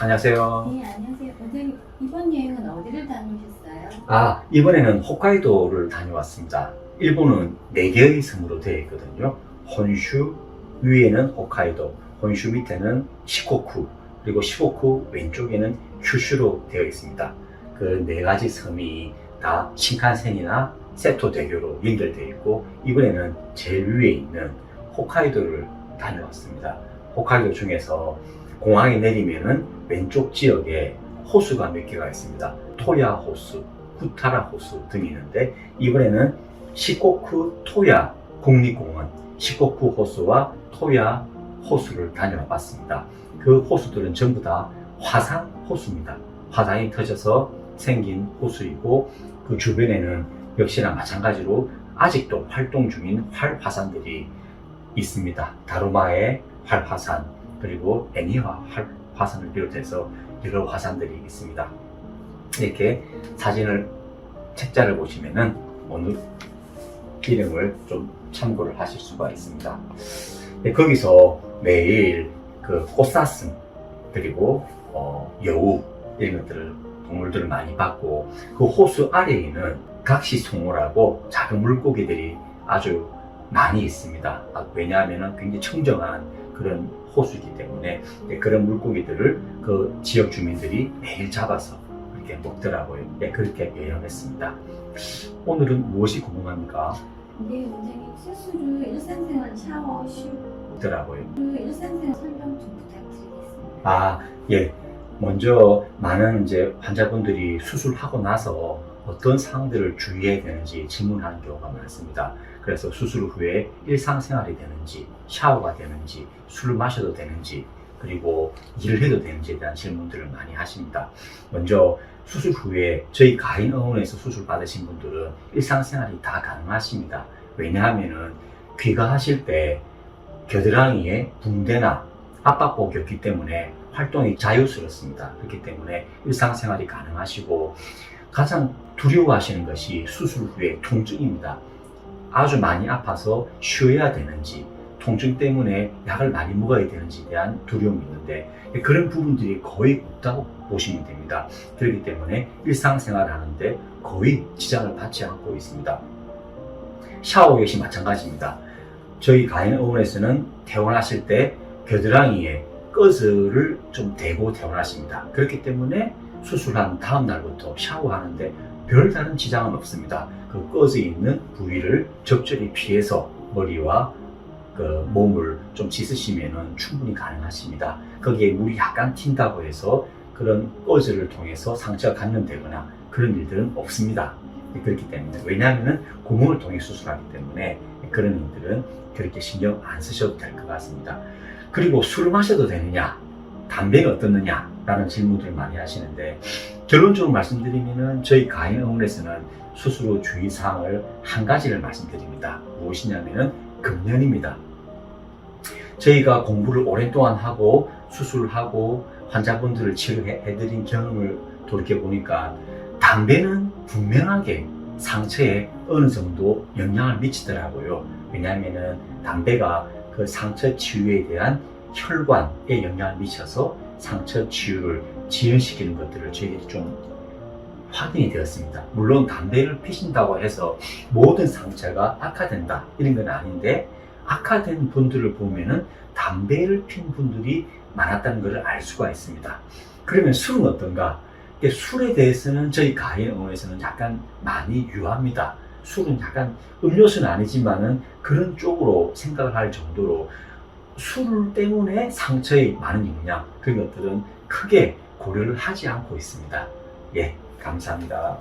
안녕하세요. 네, 안녕하세요. 원장님, 이번 여행은 어디를 다녀오셨어요? 아, 이번에는 홋카이도를 다녀왔습니다. 일본은 4개의 섬으로 되어 있거든요. 혼슈, 위에는 홋카이도, 혼슈 밑에는 시코쿠, 그리고 시코쿠 왼쪽에는 큐슈로 되어 있습니다. 그 네 가지 섬이 다 신칸센이나 세토 대교로 연결되어 있고, 이번에는 제일 위에 있는 홋카이도를 다녀왔습니다. 홋카이도 중에서 공항에 내리면은 왼쪽 지역에 호수가 몇 개가 있습니다. 토야 호수, 후타라 호수 등이 있는데 이번에는 시코쿠 토야 국립공원, 시코쿠 호수와 토야 호수를 다녀와 봤습니다. 그 호수들은 전부 다 화산 호수입니다. 화산이 터져서 생긴 호수이고 그 주변에는 역시나 마찬가지로 아직도 활동 중인 활화산들이 있습니다. 다루마의 활화산 그리고 애니화 활화산을 비롯해서 여러 화산들이 있습니다. 이렇게 사진을 책자를 보시면은 오늘 이름을 좀 참고를 하실 수가 있습니다. 네, 거기서 매일 그 꽃사슴 그리고 어, 여우 이런 것들을 동물들을 많이 봤고 그 호수 아래에 있는 각시송어라고 작은 물고기들이 아주 많이 있습니다. 아, 왜냐하면 굉장히 청정한 그런 호수이기 때문에 네, 그런 물고기들을 그 지역 주민들이 매일 잡아서 그렇게 먹더라고요. 네, 그렇게 여행했습니다. 오늘은 무엇이 궁금합니까? 네, 원장님, 수술후 일상생활 샤워, 슈, 먹더라고요. 그 일상생활 설명 좀 부탁드리겠습니다. 아, 예. 먼저 많은 이제 환자분들이 수술하고 나서 어떤 사항들을 주의해야 되는지 질문하는 경우가 많습니다. 그래서 수술 후에 일상생활이 되는지, 샤워가 되는지, 술을 마셔도 되는지, 그리고 일을 해도 되는지에 대한 질문들을 많이 하십니다. 먼저 수술 후에 저희 가인 의원에서 수술 받으신 분들은 일상생활이 다 가능하십니다. 왜냐하면은 귀가하실 때 겨드랑이에 붕대나 압박복이 없기 때문에 활동이 자유스럽습니다. 그렇기 때문에 일상생활이 가능하시고 가장 두려워하시는 것이 수술 후에 통증입니다. 아주 많이 아파서 쉬어야 되는지 통증 때문에 약을 많이 먹어야 되는지에 대한 두려움이 있는데 그런 부분들이 거의 없다고 보시면 됩니다. 그렇기 때문에 일상생활 하는데 거의 지장을 받지 않고 있습니다. 샤워 역시 마찬가지입니다. 저희 가인 의원에서는 퇴원하실 때 겨드랑이에 꺼즈를 좀 대고 퇴원하십니다. 그렇기 때문에 수술한 다음 날부터 샤워하는데 별다른 지장은 없습니다. 그 꺼져 있는 부위를 적절히 피해서 머리와 그 몸을 좀 씻으시면 충분히 가능하십니다. 거기에 물이 약간 튄다고 해서 그런 꺼즈를 통해서 상처가 감염되거나 그런 일들은 없습니다. 그렇기 때문에 왜냐하면 구멍을 통해 수술하기 때문에 그런 일들은 그렇게 신경 안 쓰셔도 될 것 같습니다. 그리고 술 마셔도 되느냐, 담배는 어떻느냐 라는 질문들을 많이 하시는데 결론적으로 말씀드리면은 저희 가인 의원에서는 수술 후 주의사항을 한 가지를 말씀드립니다. 무엇이냐면은 금연입니다. 저희가 공부를 오랫동안 하고 수술을 하고 환자분들을 치료해드린 경험을 돌이켜보니까 담배는 분명하게 상처에 어느 정도 영향을 미치더라고요. 왜냐하면은 담배가 그 상처 치유에 대한 혈관에 영향을 미쳐서 상처 치유를 지연시키는 것들을 저희들이 좀 확인이 되었습니다. 물론 담배를 피신다고 해서 모든 상처가 악화된다 이런 건 아닌데 악화된 분들을 보면은 담배를 핀 분들이 많았다는 것을 알 수가 있습니다. 그러면 술은 어떤가? 술에 대해서는 저희 가인 의원에서는 약간 많이 유합니다. 술은 약간 음료수는 아니지만은 그런 쪽으로 생각을 할 정도로 술 때문에 상처에 많은 영향 그런 것들은 크게 고려를 하지 않고 있습니다. 예, 감사합니다.